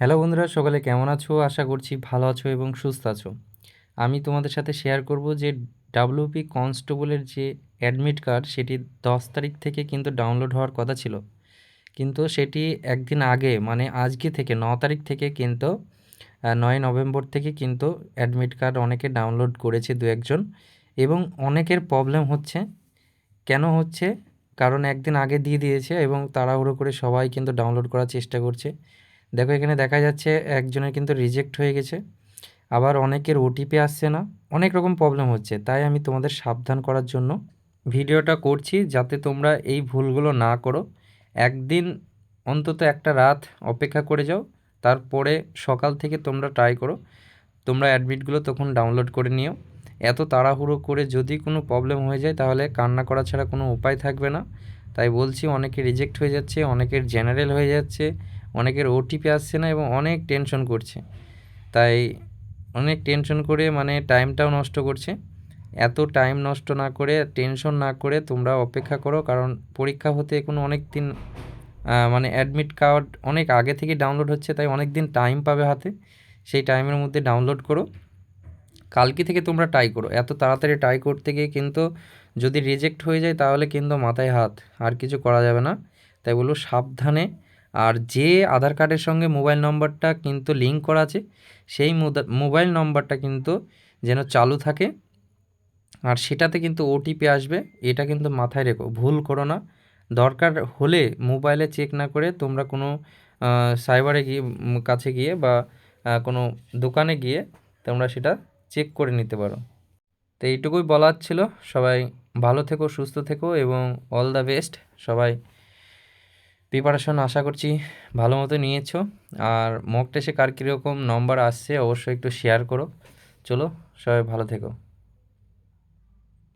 Hello বন্ধুরা, সকালে কেমন আছো? আশা করছি ভালো আছো এবং সুস্থ আছো। আমি তোমাদের সাথে শেয়ার করব যে ডাব্লিউপি কনস্টেবলের যে অ্যাডমিট কার্ড সেটি দশ তারিখ থেকে কিন্তু ডাউনলোড হওয়ার কথা ছিল। কিন্তু সেটি একদিন আগে মানে আজকে থেকে, ন তারিখ থেকে কিন্তু নয় নভেম্বর থেকে কিন্তু অ্যাডমিট কার্ড অনেকে ডাউনলোড করেছে দু একজন। এবং অনেকের প্রবলেম হচ্ছে। কেন হচ্ছে? কারণ একদিন আগে দিয়ে দিয়েছে এবং তাড়াহুড়ো করে সবাই কিন্তু ডাউনলোড করার চেষ্টা করছে। দেখো এখানে দেখা যাচ্ছে একজনের কিন্তু রিজেক্ট হয়ে গেছে, আবার অনেকের ওটিপি আসছে না, অনেক রকম প্রবলেম হচ্ছে। তাই আমি তোমাদের সাবধান করার জন্য ভিডিওটা করছি যাতে তোমরা এই ভুলগুলো না করো। একদিন অন্তত একটা রাত অপেক্ষা করে যাও, তারপরে সকাল থেকে তোমরা ট্রাই করো। তোমরা অ্যাডমিটগুলো তখন ডাউনলোড করে নিও। এত তাড়াহুড়ো করে যদি কোনো প্রবলেম হয়ে যায়, তাহলে কান্না করা ছাড়া কোনো উপায় থাকবে না। তাই বলছি, অনেকে রিজেক্ট হয়ে যাচ্ছে, অনেকের জেনারেল হয়ে যাচ্ছে অনেকের ওটিপি আসছে না এবং অনেক টেনশন করছে। তাই অনেক টেনশন করে মানে টাইমটাও নষ্ট করছে। এত টাইম নষ্ট না করে টেনশন না করে তোমরা অপেক্ষা করো, কারণ পরীক্ষা হতে এখন অনেক দিন মানে অ্যাডমিট কার্ড অনেক আগে থেকে ডাউনলোড হচ্ছে, তাই অনেক দিন টাইম পাবে হাতে। সেই টাইমের মধ্যে ডাউনলোড করো। কালকে থেকে তোমরা ট্রাই করো। এত তাড়াতাড়ি ট্রাই করতে গিয়ে কিন্তু যদি রিজেক্ট হয়ে যায়, তাহলে কিন্তু মাথায় হাত, আর কিছু করা যাবে না। তাই বলব সাবধানে আর যে আধার কার্ডের সঙ্গে মোবাইল নম্বরটা কিন্তু লিঙ্ক করা আছে, সেই মোবাইল নম্বরটা কিন্তু যেন চালু থাকে। আর সেটাতে কিন্তু ওটিপি আসবে, এটা কিন্তু মাথায় রেখো, ভুল করো না। দরকার হলে মোবাইলে চেক না করে তোমরা কোনো সাইবারে গিয়ে কাছে গিয়ে বা কোনো দোকানে গিয়ে তোমরা সেটা চেক করে নিতে পারো। তো এইটুকুই বলার ছিল। সবাই ভালো থেকো, সুস্থ থেকো এবং অল দ্য বেস্ট। সবাই প্রিপারেশন আশা করছি ভালো মতো নিয়েছো। আর মক টেস্টে কার কীরকম নম্বর আসছে অবশ্যই একটু শেয়ার করো। চলো, সবাই ভালো থেকো।